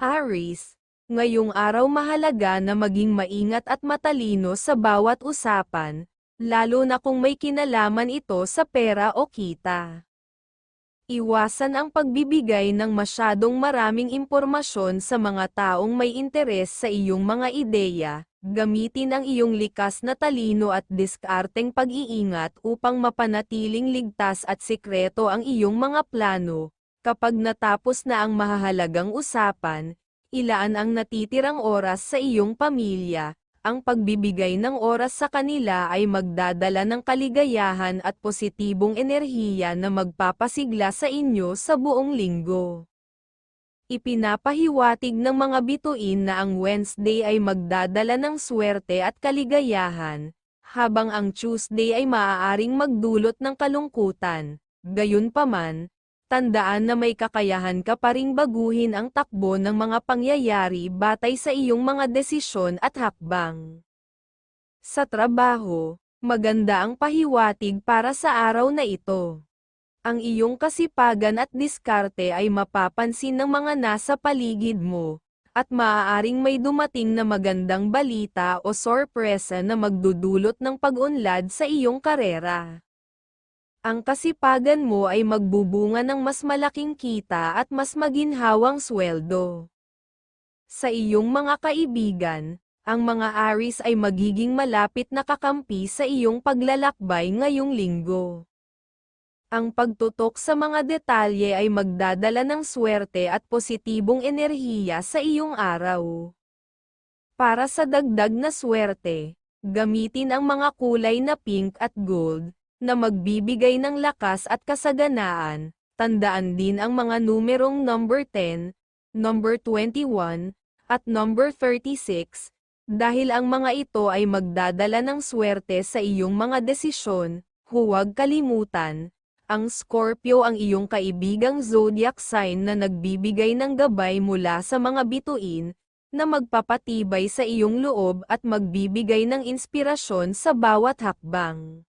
Aris, ngayong araw mahalaga na maging maingat at matalino sa bawat usapan, lalo na kung may kinalaman ito sa pera o kita. Iwasan ang pagbibigay ng masyadong maraming impormasyon sa mga taong may interes sa iyong mga ideya, gamitin ang iyong likas na talino at diskarteng pag-iingat upang mapanatiling ligtas at sikreto ang iyong mga plano, Kapag natapos na ang mahahalagang usapan, ilaan ang natitirang oras sa iyong pamilya. Ang pagbibigay ng oras sa kanila ay magdadala ng kaligayahan at positibong enerhiya na magpapasigla sa inyo sa buong linggo. Ipinapahiwatig ng mga bituin na ang Wednesday ay magdadala ng swerte at kaligayahan, habang ang Tuesday ay maaaring magdulot ng kalungkutan. Gayunpaman, tandaan na may kakayahan ka pa ring baguhin ang takbo ng mga pangyayari batay sa iyong mga desisyon at hakbang. Sa trabaho, maganda ang pahiwatig para sa araw na ito. Ang iyong kasipagan at diskarte ay mapapansin ng mga nasa paligid mo, at maaaring may dumating na magandang balita o sorpresa na magdudulot ng pag-unlad sa iyong karera. Ang kasipagan mo ay magbubunga ng mas malaking kita at mas maginhawang sweldo. Sa iyong mga kaibigan, ang mga Aris ay magiging malapit na kakampi sa iyong paglalakbay ngayong linggo. Ang pagtutok sa mga detalye ay magdadala ng swerte at positibong enerhiya sa iyong araw. Para sa dagdag na swerte, gamitin ang mga kulay na pink at gold, na magbibigay ng lakas at kasaganaan, tandaan din ang mga numerong number 10, number 21, at number 36, dahil ang mga ito ay magdadala ng swerte sa iyong mga desisyon, huwag kalimutan, ang Scorpio ang iyong kaibigang zodiac sign na nagbibigay ng gabay mula sa mga bituin, na magpapatibay sa iyong loob at magbibigay ng inspirasyon sa bawat hakbang.